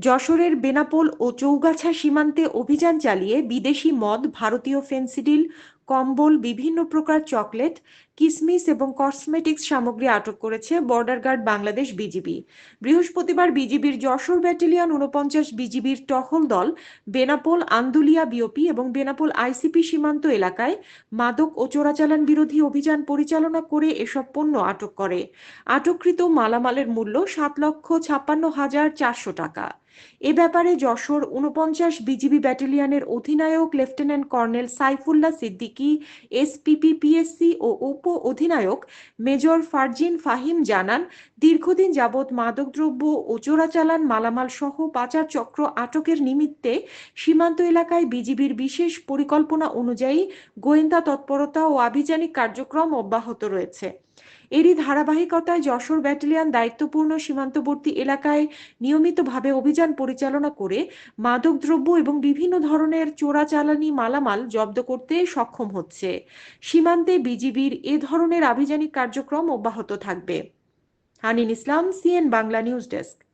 যশোরের বেনাপোল ও চৌগাছা সীমান্তে অভিযান চালিয়ে বিদেশি মদ ভারতীয় ফেন্সিডিল কম্বল, বিভিন্ন প্রকার চকলেট, কিসমিস এবং কসমেটিক্স সামগ্রী আটক করেছে বর্ডার গার্ড বাংলাদেশ বিজিবি। বৃহস্পতিবার বিজিবির যশোর ব্যাটালিয়ন উনপঞ্চাশ বিজিবির টহল দল বেনাপোল, আন্দুলিয়া বিওপি এবং বেনাপোল আইসিপি সীমান্ত এলাকায় মাদক ও চোরাচালান বিরোধী অভিযান পরিচালনা করে এসব পণ্য আটক করে। আটককৃত মালামালের মূল্য সাত লক্ষ ছাপ্পান্ন হাজার চারশো টাকা। এ ব্যাপারে যশোর উনপঞ্চাশ বিজিবি ব্যাটালিয়নের অধিনায়ক lieutenant colonel Saifullah Siddiqui SPP PSC ও উপ অধিনায়ক মেজর ফারজিন ফাহিম জানান, দীর্ঘদিন যাবৎ মাদকদ্রব্য ও চোরাচালান মালামাল সহ পাচার চক্র আটকের নিমিত্তে সীমান্ত এলাকায় বিজিবির বিশেষ পরিকল্পনা অনুযায়ী গোয়েন্দা তৎপরতা ও আভিযানিক কার্যক্রম অব্যাহত রয়েছে। এরই ধারাবাহিকতায় যশোর ব্যাটালিয়ান দায়িত্বপূর্ণ সীমান্তবর্তী এলাকায় নিয়মিতভাবে অভিযান পরিচালনা করে মাদকদ্রব্য এবং বিভিন্ন ধরনের চোরাচালানি মালামাল জব্দ করতে সক্ষম হচ্ছে। সীমান্তে বিজিবির এ ধরনের আভিযানিক কার্যক্রম অব্যাহত থাকবে। Hanin Islam, CN Bangla news desk.